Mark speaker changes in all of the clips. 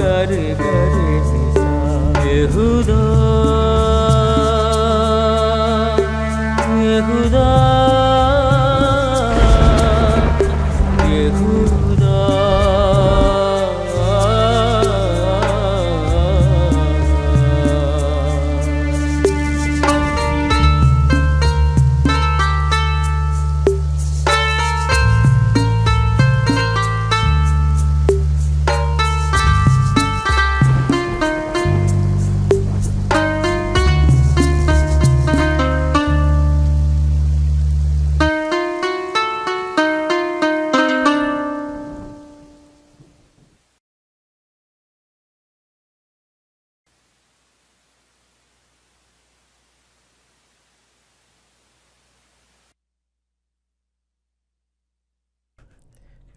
Speaker 1: कर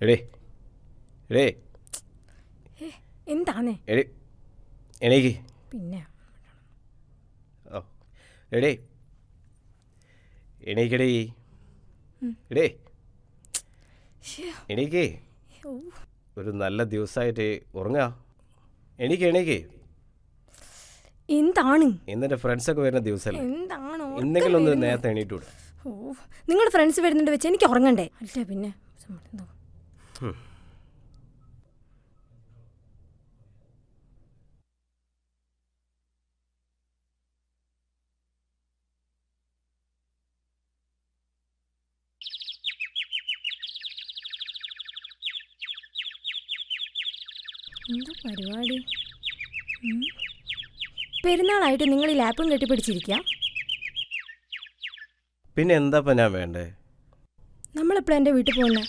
Speaker 2: എടേ എടേ.
Speaker 3: എന്താണ്
Speaker 2: എടേ എണീക്ക്.
Speaker 3: പിന്നെ.
Speaker 2: ഓ എടേ. എണീക്കടേ. എടേ. എണീക്കേ. ഒരു നല്ല ദിവസമായിട്ട് ഉറങ്ങാ. എണീക്ക് എണീക്ക്.
Speaker 3: എന്താണ്?
Speaker 2: എന്നെ ഫ്രണ്ട്സ് ഒക്കെ വരുന്ന ദിവസമല്ലേ
Speaker 3: എന്താണ്
Speaker 2: എന്തെങ്കിലും ഒന്ന് നേരത്തെ എണീറ്റൂടെ
Speaker 3: ഓ നിങ്ങളുടെ ഫ്രണ്ട്സ് വരുന്നുണ്ട് വെച്ച് എനിക്ക് ഉറങ്ങണ്ടേ? അല്ല പിന്നെ. എന്തോ പരിപാടി? പെരുന്നാളായിട്ട് നിങ്ങൾ ഈ ലാപ്പും കെട്ടിപ്പിടിച്ചിരിക്കുക
Speaker 2: പിന്നെ എന്താ ഞാൻ വേണ്ടേ?
Speaker 3: നമ്മളെപ്പോഴും എന്റെ വീട്ടിൽ പോകുന്നത്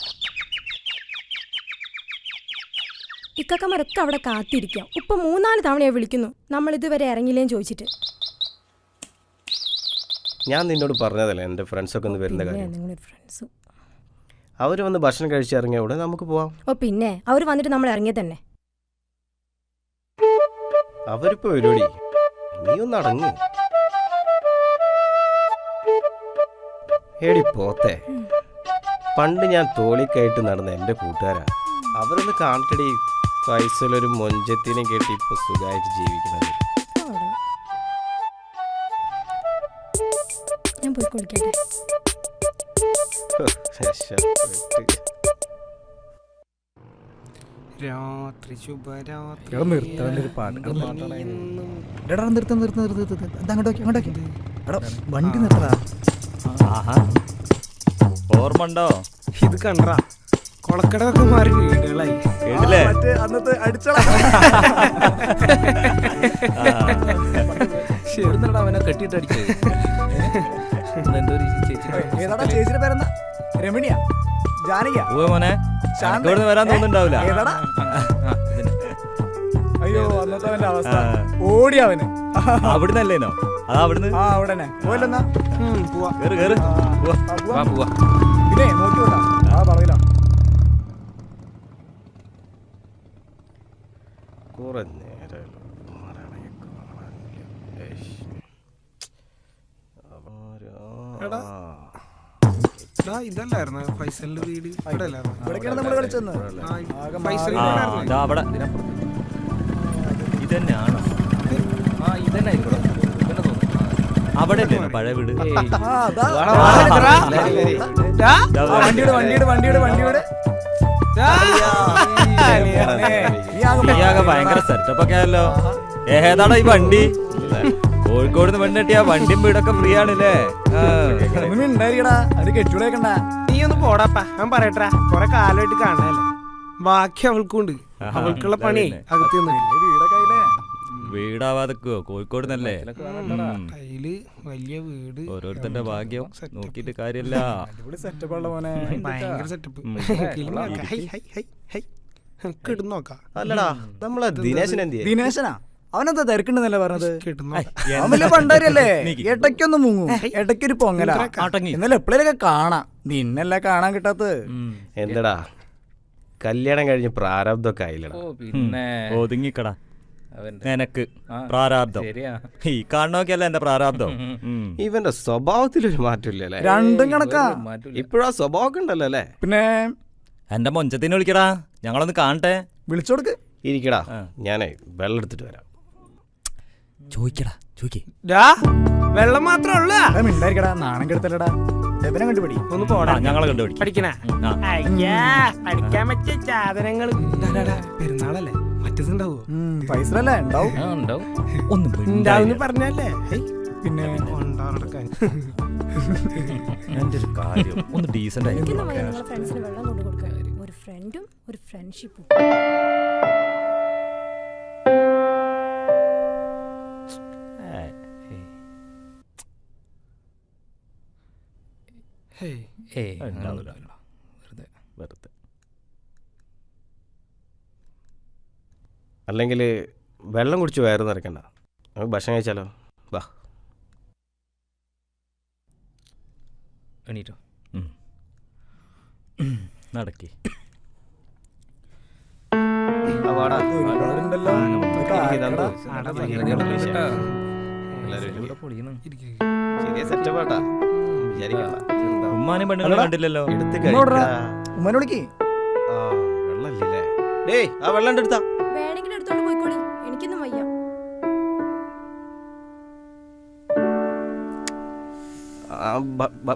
Speaker 3: ഇക്കക്കന്മാരൊക്കെ അവിടെ കാത്തിരിക്കാം. ഇപ്പൊ മൂന്നാൽ തവണയാ വിളിക്കുന്നു. നമ്മൾ ഇതുവരെ ഇറങ്ങില്ലേന്ന് ചോദിച്ചിട്ട്.
Speaker 2: ഞാൻ നിന്നോട് പറഞ്ഞതല്ലേ എന്റെ ഫ്രണ്ട്സൊക്കെ ഒന്ന് വരുന്ന കാര്യം.
Speaker 3: നിങ്ങളൊരു ഫ്രണ്ട്സ്.
Speaker 2: അവർ വന്ന് ഭക്ഷണം കഴിച്ചിറങ്ങിയ ഉടനെ നമുക്ക് പോവാം.
Speaker 3: ഓ പിന്നെ. അവർ വന്നിട്ട് നമ്മൾ ഇറങ്ങിയ തന്നെ.
Speaker 2: അവരിപ്പോ വരുവടി നീ ഒന്ന് അടങ്ങി. എടി പോത്തെ. പണ്ട് ഞാൻ തോളിക്കായിട്ട് നടന്ന എന്റെ കൂട്ടുകാരാ. അവരൊന്ന് കാണട്ടടി പൈസയിലൊരു മൊഞ്ചത്തിനെ കേട്ടി ഇപ്പൊ സുഖമായിട്ട് ജീവിക്കുന്നത്.
Speaker 3: ഞാൻ പോയി കുളിക്കട്ടെ.
Speaker 4: രാത്രി ശുഭരാത്രി.
Speaker 5: എടാ നിർത്താൻ ഒരു പാട്ട്. എടാ നിർത്ത നിർത്ത നിർത്ത നിർത്ത വണ്ടി നിർത്തടാ.
Speaker 6: ആഹാ. ഓർമ്മ ഉണ്ടോ?
Speaker 4: ഇത് കണ്ടാ കൊളക്കടൊക്കെ മാറി വീടുകളായി
Speaker 5: അന്നത്തെ
Speaker 1: അവനെ കെട്ടിട്ട് അടിച്ചത്. എന്തോ ഒരു ചേച്ചി
Speaker 5: ഏതാടാ ചേച്ചിയുടെ പേരെന്താ? രമണിയാ? ജാനകിയാ?
Speaker 6: പോവേ മോനെ. വരാൻ തോന്നുന്നുണ്ടാവില്ല.
Speaker 5: ഏതാടാ? അയ്യോ അന്നത്തെ അവന്റെ അവസ്ഥ. ഓടി അവന്.
Speaker 6: അവിടുന്നല്ലേനോ? അതാ അവിടുന്ന്?
Speaker 5: ആ
Speaker 4: പോവാ.
Speaker 6: കേറ് കേറ്. പോവാ.
Speaker 1: വാ പോവാ.
Speaker 5: പിന്നെ നോക്കി ആ പറയില്ല
Speaker 2: കുറെ നേരം മരണയെ കാണാനില്ല. ഏയ്.
Speaker 4: എടാ.
Speaker 2: ആ.
Speaker 4: എടാ, ഇതല്ലായിരുന്നോ? ഫൈസലിന്റെ വീട് ഇവിടെ അല്ലായിരുന്നോ?
Speaker 5: നമ്മൾ കളിച്ചെന്ന്.
Speaker 6: അവിടെ. ഇതന്നെയാണോ?
Speaker 1: ആ ഇതന്നെ
Speaker 6: അവിടെ പഴയ വീട്?
Speaker 5: വണ്ടിയുടെ വണ്ടിയുടെ വണ്ടിയുടെ വണ്ടിയുടെ.
Speaker 6: ഭയങ്കര സെറ്റപ്പ് ഒക്കെ ആയല്ലോ. ഏതാണോ ഈ വണ്ടി? കോഴിക്കോട് നിന്ന് വണ്ടി കിട്ടിയ വണ്ടിയും വീടൊക്കെ ഫ്രീ ആണല്ലേ? ആ.
Speaker 5: ഒന്നും ഉണ്ടായിരിക്കടാ അത് കെട്ടിവിടേക്കണ്ട
Speaker 4: നീ ഒന്ന് പോടാപ്പാ. ഞാൻ പറയട്ടാ കൊറേ കാലമായിട്ട് കാണാനല്ലേ ബാക്കി അവൾക്കുണ്ട്. അവൾക്കുള്ള പണി അകത്ത്
Speaker 6: വീടാവാതെക്കോ? കോഴിക്കോട് നല്ലേ
Speaker 4: കയ്യിൽ വലിയ വീട്.
Speaker 6: ഓരോരുത്തരുടെ ഭാഗ്യം.
Speaker 4: നോക്കിട്ട്
Speaker 6: നോക്കിയിട്ട് കാര്യമില്ല.
Speaker 5: അടിപൊളി സെറ്റപ്പ് ഉള്ള മോനെ.
Speaker 4: ഭയങ്കര സെറ്റപ്പ് ഹൈ ഹൈ നോക്കാം
Speaker 2: അല്ലടാ നമ്മളെ ദിനേശൻ എന്ത് ചെയ്യും?
Speaker 5: ദിനേശനാ? അവനെന്താ തിരക്കുണ്ടെന്നല്ലേ പറഞ്ഞത്?
Speaker 4: കിട്ടും
Speaker 6: ഐ,
Speaker 4: നോക്കാം
Speaker 5: അവൻ വലിയ പണ്ടാരിയല്ലേ
Speaker 6: നീക്ക്.
Speaker 5: മുങ്ങും. ഇടയ്ക്കൊരു പൊങ്ങല.
Speaker 6: ആട്ടങ്ങി.
Speaker 5: എന്നാലും എപ്പോഴേലൊക്കെ കാണാം. നിന്നല്ല കാണാൻ കിട്ടാത്തത്.
Speaker 2: എന്തടാ? കല്യാണം കഴിഞ്ഞ് പ്രാരബ്ധമൊക്കെ ആയില്ലടാ.
Speaker 1: ഓ പിന്നെ.
Speaker 6: ഒതുങ്ങിക്കടാ.
Speaker 1: അവന്റെ
Speaker 6: നിനക്ക് പ്രാരാബ്ദം.
Speaker 1: ശരിയാ.
Speaker 6: ഈ കാണുന്നൊക്കെയല്ല എന്റെ പ്രാരാബ്ദം? ഉം.
Speaker 2: ഇവന്റെ സ്വഭാവത്തിലൊരു മാറ്റമില്ലല്ലേ
Speaker 5: രണ്ടും കണക്കാ.
Speaker 1: മാറ്റൂല
Speaker 2: സ്വഭാവം സ്വഭാവമൊക്കെ ഉണ്ടല്ലോ അല്ലേ
Speaker 5: പിന്നെ?
Speaker 6: എന്റെ മൊഞ്ചത്തിന് വിളിക്കടാ. ഞങ്ങളൊന്ന് കാണട്ടെ.
Speaker 5: വിളിച്ചോടുക്ക്.
Speaker 2: ഇരിക്കടാ. ഞാനേ വെള്ളം എടുത്തിട്ട് വരാം.
Speaker 6: ചോദിക്കടാ ചോദിക്കേ.
Speaker 4: വെള്ളം മാത്രമേ ഉള്ളൂ.
Speaker 5: മിണ്ടായിരിക്കടാ നാണം കെടുത്തല്ലടാ. കണ്ടുപിടി.
Speaker 4: ഒന്ന് പോടാ.
Speaker 6: ഞങ്ങളെ
Speaker 4: പഠിക്കണ. അയ്യാ പഠിക്കാൻ പറ്റിയ സാധനങ്ങൾ പെരുന്നാളല്ലേ? മറ്റേതുണ്ടാവോ?
Speaker 5: പൈസ ഉണ്ടാവും.
Speaker 6: ആ, ഉണ്ടാവും. ഒന്ന്
Speaker 4: ഉണ്ടാവുന്ന്
Speaker 6: മിണ്ടാതിരി.
Speaker 4: പറഞ്ഞല്ലേ
Speaker 5: പിന്നെ
Speaker 6: ഒരു കാര്യം. ഒന്ന് ഡീസന്റ് ആയി
Speaker 2: വെറുതെ. അല്ലെങ്കിൽ വെള്ളം കുടിച്ച് വയറ് നിറയ്ക്കണ്ട. നമുക്ക് ഭക്ഷണം കഴിച്ചാലോ? വാ.
Speaker 6: എണീറ്റോ? നടക്കി.
Speaker 2: ചെറുതാ.
Speaker 6: ഉമ്മാനെയും കണ്ടില്ലല്ലോ.
Speaker 5: ഉമ്മനെ വിളിക്ക്.
Speaker 2: ആ വെള്ളമില്ലേ ഡേയ് ആ വെള്ളം എടുത്താ.
Speaker 3: വേണമെങ്കിൽ എടുത്തോണ്ട് പോയിക്കോടി എനിക്കൊന്നും വയ്യ.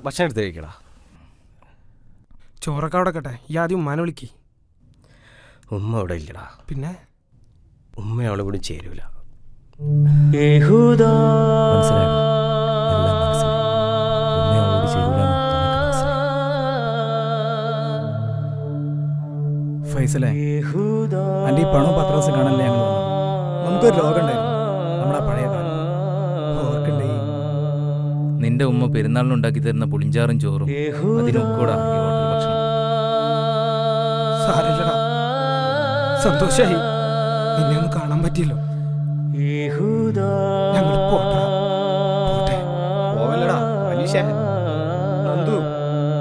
Speaker 2: ഭക്ഷണം എടുത്ത് കഴിക്കടാ.
Speaker 4: ചോറൊക്കെ അവിടെ കേട്ടെ ഈ ആദ്യം ഉമ്മാനെ വിളിക്ക്.
Speaker 2: ഉമ്മ അവിടെ ഇല്ലടാ.
Speaker 4: പിന്നെ?
Speaker 2: ഉമ്മ അവളെ കൂടി ചേരൂല.
Speaker 5: ഫൈസലേ അന്റെ ഈ പണവും പത്രാസും കാണല്ലേ ഞങ്ങൾ നമുക്കൊരു ലോകം ഉണ്ടായിരുന്നു. നമ്മുടെ പഴയ കാലം. ഓർക്കണ്ടേ?
Speaker 7: നിന്റെ ഉമ്മ പെരുന്നാളിന് ഉണ്ടാക്കി തരുന്ന പുളിഞ്ചാറും ചോറും അതിനൊക്കൂടാ ഈ ഹോട്ടൽ ഭക്ഷണം.
Speaker 4: സാരല്ലടാ സന്തോഷായി. നിന്നെ ഒന്ന് കാണാൻ പറ്റിയല്ലോ.
Speaker 1: യഹൂദാ.
Speaker 4: ഞങ്ങൾ പോട്ടാ.
Speaker 2: പോവല്ലടാ നന്ദു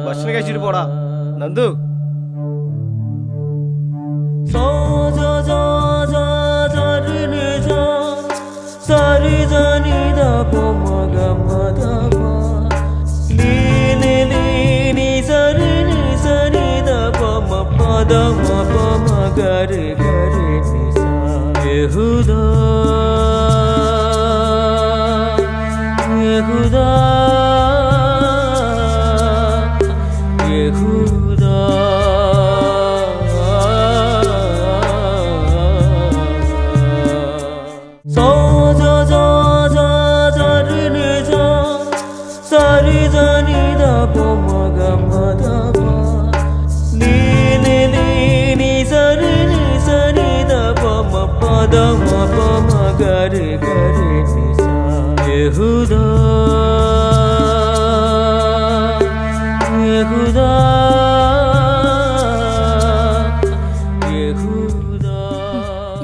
Speaker 2: ഭക്ഷണം കഴിച്ചിട്ട് പോടാ. നന്ദു.
Speaker 1: സോ कर कर निशा यहूदा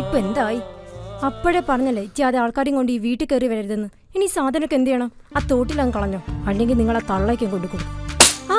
Speaker 3: ഇപ്പൊ എന്തായി? അപ്പോഴേ പറഞ്ഞല്ലേ ഇച്ചാതെ ആൾക്കാരെയും കൊണ്ട് ഈ വീട്ടിൽ കയറി വരരുതെന്ന്. ഇനി സാധനമൊക്കെ എന്ത് ചെയ്യണം? ആ തോട്ടിലങ്ങ് കളഞ്ഞോ. അല്ലെങ്കിൽ നിങ്ങളെ തള്ളയ്ക്കും കൊടുക്കും. ആ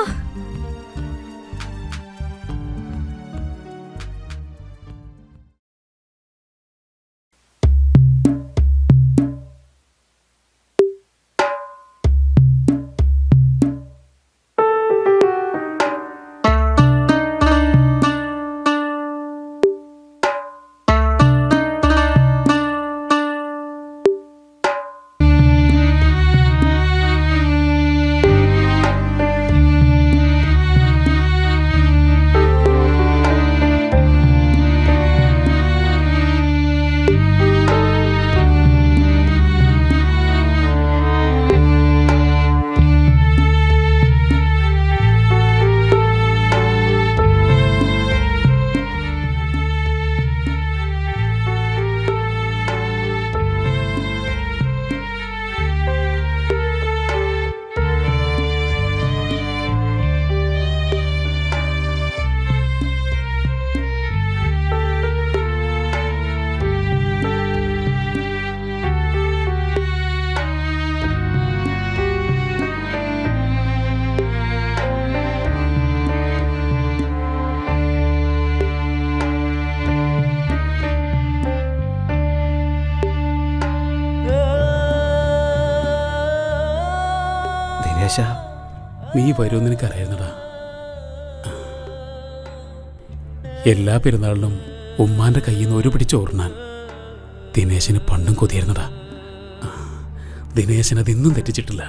Speaker 2: ദിനേശ
Speaker 8: നീ വരുമെന്ന് എനിക്കറിയുന്നതാ എല്ലാ പെരുന്നാളിലും ഉമ്മാന്റെ കയ്യിൽ നിന്ന് ഒരു പിടിച്ചോർന്നാൻ ദിനേശന് പണ്ടും കൊതിയായിരുന്നടാ. ദിനേശനത് അതിന്നും തെറ്റിച്ചിട്ടില്ല.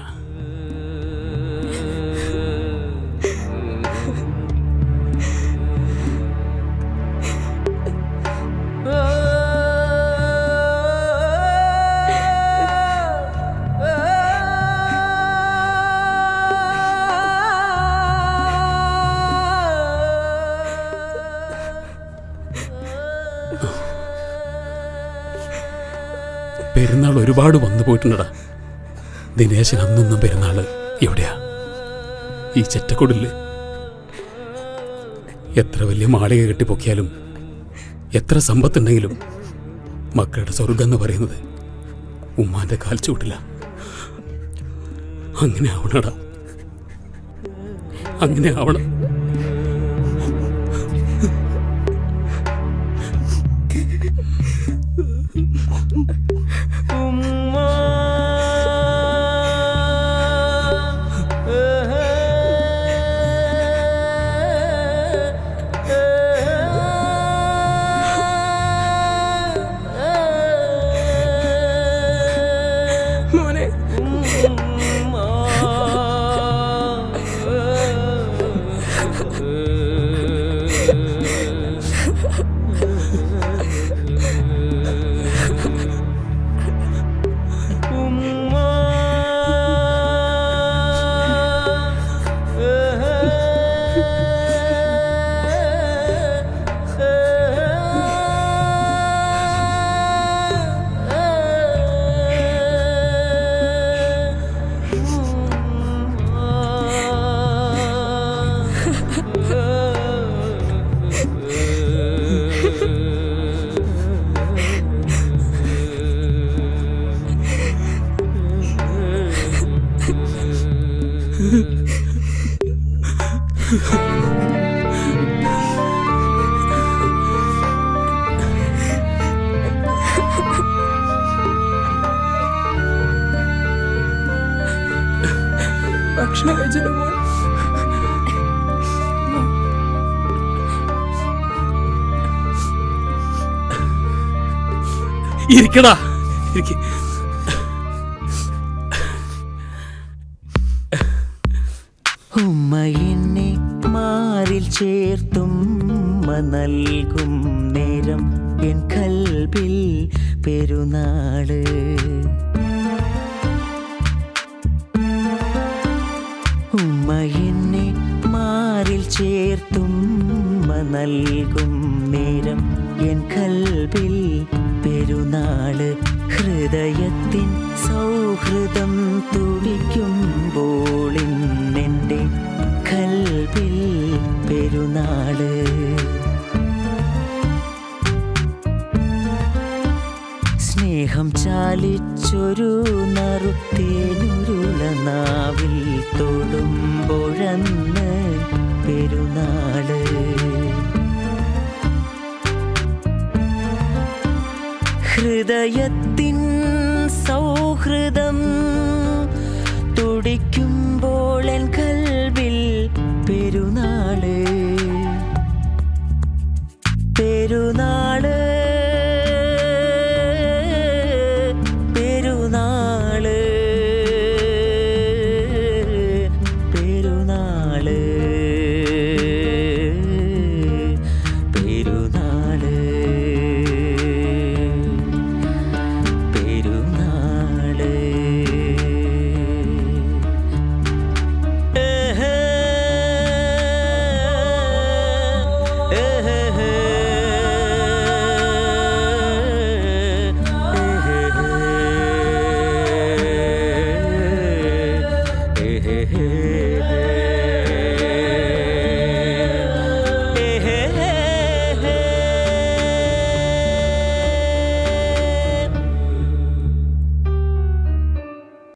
Speaker 8: പെരുന്നാൾ ഒരുപാട് വന്നു പോയിട്ടുണ്ടടാ. ദിനേശൻ അന്നൊന്നും പെരുന്നാൾ എവിടെയാ ഈ ചെറ്റക്കൊടില്ലേ എത്ര വലിയ മാളിക കെട്ടിപ്പൊക്കിയാലും എത്ര സമ്പത്തുണ്ടെങ്കിലും മക്കളുടെ സ്വർഗം എന്ന് പറയുന്നത് ഉമ്മാന്റെ കാൽ ചൂട്ടില്ല അങ്ങനെ ആവണടാ. അങ്ങനെ ആവണം.
Speaker 1: Thank
Speaker 3: you. ഭക്ഷണം കഴിച്ചല്ലോ മോൻ
Speaker 8: ഇരിക്കടാ ഇരിക്ക്
Speaker 1: ഉമ്മ എന്നെ മാറിൽ ചേർത്തും നൽകും നേരം എൻ കൽബിൽ പെരുന്നാൾ. ഉമ്മ എന്നെ മാറിൽ ചേർത്തും നൽകും നേരം എൻ കൽബിൽ പെരുന്നാൾ. ഹൃദയത്തിൻ സൗഹൃദം തുടിക്കുമ്പോൾ തുടിക്കുമ്പോൾ എൻ കൽവിൽ പെരുന്നാൾ